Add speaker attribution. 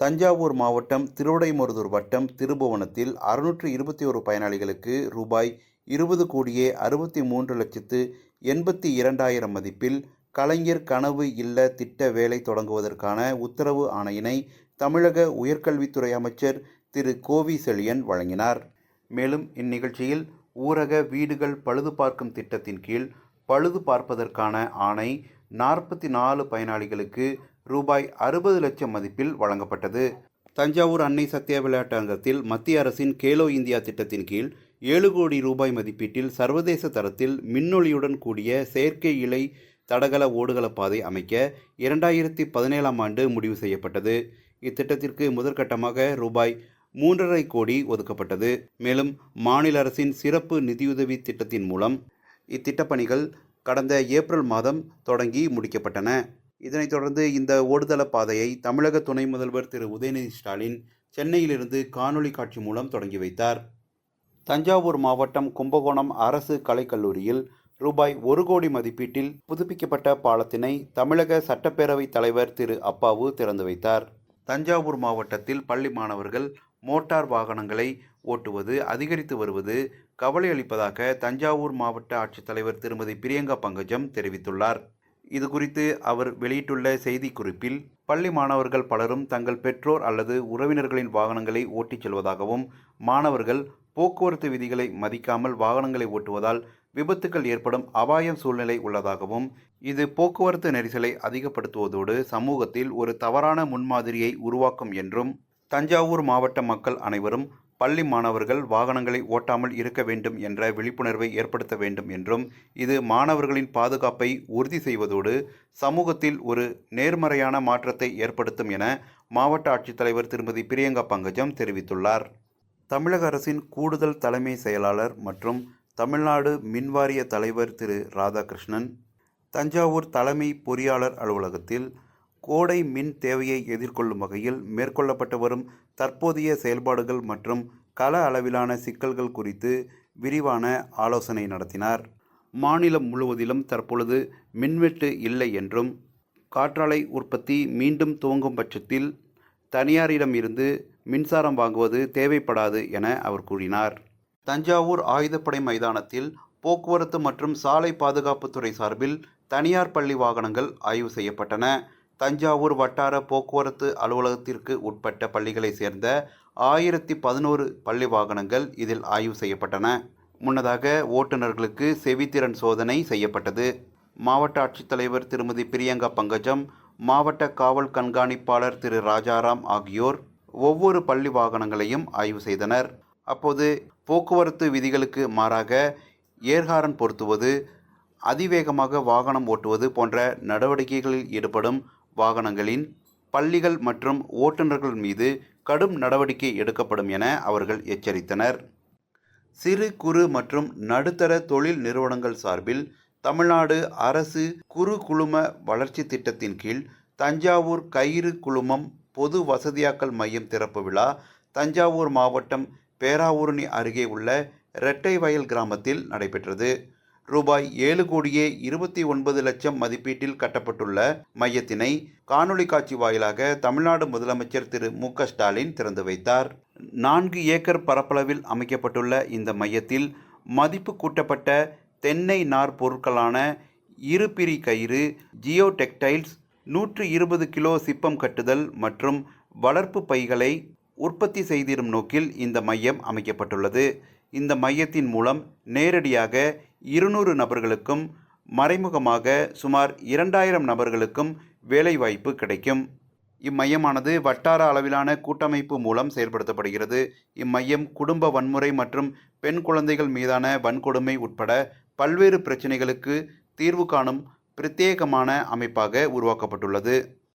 Speaker 1: தஞ்சாவூர் மாவட்டம் திருவிடைமருதூர் வட்டம் திருபுவனத்தில் அறுநூற்று இருபத்தி ஒரு பயனாளிகளுக்கு ரூபாய் இருபது கோடியே அறுபத்தி மூன்று லட்சத்து எண்பத்தி இரண்டாயிரம் மதிப்பில் கலைஞர் கனவு இல்ல திட்ட வேலை தொடங்குவதற்கான உத்தரவு ஆணையினை தமிழக உயர்கல்வித்துறை அமைச்சர் திரு. கோவி செழியன் வழங்கினார். மேலும் இந்நிகழ்ச்சியில் ஊரக வீடுகள் பழுது பார்க்கும் திட்டத்தின் கீழ் பழுது பார்ப்பதற்கான ஆணை நாற்பத்தி நாலு பயனாளிகளுக்கு ரூபாய் அறுபது லட்சம் மதிப்பில் வழங்கப்பட்டது. தஞ்சாவூர் அன்னை சத்யா விளையாட்டரங்கத்தில் மத்திய அரசின் கேலோ இந்தியா திட்டத்தின் கீழ் ஏழு கோடி ரூபாய் மதிப்பீட்டில் சர்வதேச தரத்தில் மின்னொளியுடன் கூடிய செயற்கை இலை தடகள ஓடுகள பாதை அமைக்க இரண்டாயிரத்தி பதினேழாம் ஆண்டு முடிவு செய்யப்பட்டது. இத்திட்டத்திற்கு முதற்கட்டமாக ரூபாய் மூன்றரை கோடி ஒதுக்கப்பட்டது. மேலும் மாநில அரசின் சிறப்பு நிதியுதவி திட்டத்தின் மூலம் இத்திட்டப் பணிகள் கடந்த ஏப்ரல் மாதம் தொடங்கி முடிக்கப்பட்டன. இதனைத் தொடர்ந்து இந்த ஓடுதள பாதையை தமிழக துணை முதல்வர் திரு. உதயநிதி ஸ்டாலின் சென்னையிலிருந்து காணொளி காட்சி மூலம் தொடங்கி வைத்தார். தஞ்சாவூர் மாவட்டம் கும்பகோணம் அரசு கலைக்கல்லூரியில் ரூபாய் ஒரு கோடி மதிப்பீட்டில் புதுப்பிக்கப்பட்ட பாலத்தினை தமிழக சட்டப்பேரவைத் தலைவர் திரு. அப்பாவு திறந்து வைத்தார். தஞ்சாவூர் மாவட்டத்தில் பள்ளி மாணவர்கள் மோட்டார் வாகனங்களை ஓட்டுவது அதிகரித்து வருவது கவலை அளிப்பதாக தஞ்சாவூர் மாவட்ட ஆட்சித்தலைவர் திருமதி. பிரியங்கா பங்கஜம் தெரிவித்துள்ளார். இது குறித்து அவர் வெளியிட்டுள்ள செய்திக்குறிப்பில் பள்ளி மாணவர்கள் பலரும் தங்கள் பெற்றோர் அல்லது உறவினர்களின் வாகனங்களை ஓட்டிச் செல்வதாகவும் மாணவர்கள் போக்குவரத்து விதிகளை மதிக்காமல் வாகனங்களை ஓட்டுவதால் விபத்துக்கள் ஏற்படும் அபாயம் சூழ்நிலை உள்ளதாகவும் இது போக்குவரத்து நெரிசலை அதிகப்படுத்துவதோடு சமூகத்தில் ஒரு தவறான முன்மாதிரியை உருவாக்கும் என்றும் தஞ்சாவூர் மாவட்ட மக்கள் அனைவரும் பள்ளி மாணவர்கள் வாகனங்களை ஓட்டாமல் இருக்க வேண்டும் என்ற விழிப்புணர்வை ஏற்படுத்த வேண்டும் என்றும் இது மாணவர்களின் பாதுகாப்பை உறுதி செய்வதோடு சமூகத்தில் ஒரு நேர்மறையான மாற்றத்தை ஏற்படுத்தும் என மாவட்ட ஆட்சித்தலைவர் திருமதி பிரியங்கா பங்கஜம் தெரிவித்துள்ளார். தமிழக அரசின் கூடுதல் தலைமை செயலாளர் மற்றும் தமிழ்நாடு மின்வாரிய தலைவர் திரு ராதாகிருஷ்ணன் தஞ்சாவூர் தலைமை பொறியாளர் அலுவலகத்தில் கோடை மின் தேவையை எதிர்கொள்ளும் வகையில் மேற்கொள்ளப்பட்டு வரும் தற்போதைய செயல்பாடுகள் மற்றும் கள அளவிலான சிக்கல்கள் குறித்து விரிவான ஆலோசனை நடத்தினார். மாநிலம் முழுவதிலும் தற்பொழுது மின்வெட்டு இல்லை என்றும் காற்றாலை உற்பத்தி மீண்டும் துவங்கும் பட்சத்தில் தனியாரிடம் இருந்து மின்சாரம் வாங்குவது தேவைப்படாது என அவர் கூறினார். தஞ்சாவூர் ஆயுதப்படை மைதானத்தில் போக்குவரத்து மற்றும் சாலை பாதுகாப்புத்துறை சார்பில் தனியார் பள்ளி வாகனங்கள் ஆய்வு செய்யப்பட்டன. தஞ்சாவூர் வட்டார போக்குவரத்து அலுவலகத்திற்கு உட்பட்ட பள்ளிகளைச் சேர்ந்த ஆயிரத்தி பதினோரு பள்ளி வாகனங்கள் இதில் ஆய்வு செய்யப்பட்டன. முன்னதாக ஓட்டுநர்களுக்கு செவித்திறன் சோதனை செய்யப்பட்டது. மாவட்ட ஆட்சித்தலைவர் திருமதி பிரியங்கா பங்கஜம் மாவட்ட காவல் கண்காணிப்பாளர் திரு ராஜாராம் ஆகியோர் ஒவ்வொரு பள்ளி வாகனங்களையும் ஆய்வு செய்தனர். அப்போது போக்குவரத்து விதிகளுக்கு மாறாக ஏர்ஹாரன் பொருத்துவது அதிவேகமாக வாகனம் ஓட்டுவது போன்ற நடவடிக்கைகளில் ஈடுபடும் வாகனங்களின் பள்ளிகள் மற்றும் ஓட்டுநர்கள் மீது கடும் நடவடிக்கை எடுக்கப்படும் என அவர்கள் எச்சரித்தனர். சிறு குறு மற்றும் நடுத்தர தொழில் நிறுவனங்கள் சார்பில் தமிழ்நாடு அரசு குறு குழும வளர்ச்சி திட்டத்தின் கீழ் தஞ்சாவூர் கயிறு குழுமம் பொது வசதியாக்கல் மையம் திறப்பு விழா தஞ்சாவூர் மாவட்டம் பேராவூரணி அருகே உள்ள இரட்டை வயல் கிராமத்தில் நடைபெற்றது. ரூபாய் ஏழு கோடியே இருபத்தி ஒன்பது லட்சம் மதிப்பீட்டில் கட்டப்பட்டுள்ள மையத்தினை காணொளி காட்சி வாயிலாக தமிழ்நாடு முதலமைச்சர் திரு மு க ஸ்டாலின் திறந்து வைத்தார். நான்கு ஏக்கர் பரப்பளவில் அமைக்கப்பட்டுள்ள இந்த மையத்தில் மதிப்பு கூட்டப்பட்ட தென்னை நார் பொருட்களான இருபிரி கயிறு ஜியோ டெக்டைல்ஸ் நூற்று இருபது கிலோ சிப்பம் கட்டுதல் மற்றும் வளர்ப்பு பைகளை உற்பத்தி செய்திடும் நோக்கில் இந்த மையம் அமைக்கப்பட்டுள்ளது. இந்த மையத்தின் மூலம் நேரடியாக இருநூறு நபர்களுக்கும் மறைமுகமாக சுமார் இரண்டாயிரம் நபர்களுக்கும் வேலைவாய்ப்பு கிடைக்கும். இம்மையமானது வட்டார அளவிலான கூட்டமைப்பு மூலம் செயல்படுத்தப்படுகிறது. இம்மையம் குடும்ப வன்முறை மற்றும் பெண் குழந்தைகள் மீதான வன்கொடுமை உட்பட பல்வேறு பிரச்சினைகளுக்கு தீர்வு காணும் பிரத்யேகமான அமைப்பாக உருவாக்கப்பட்டுள்ளது.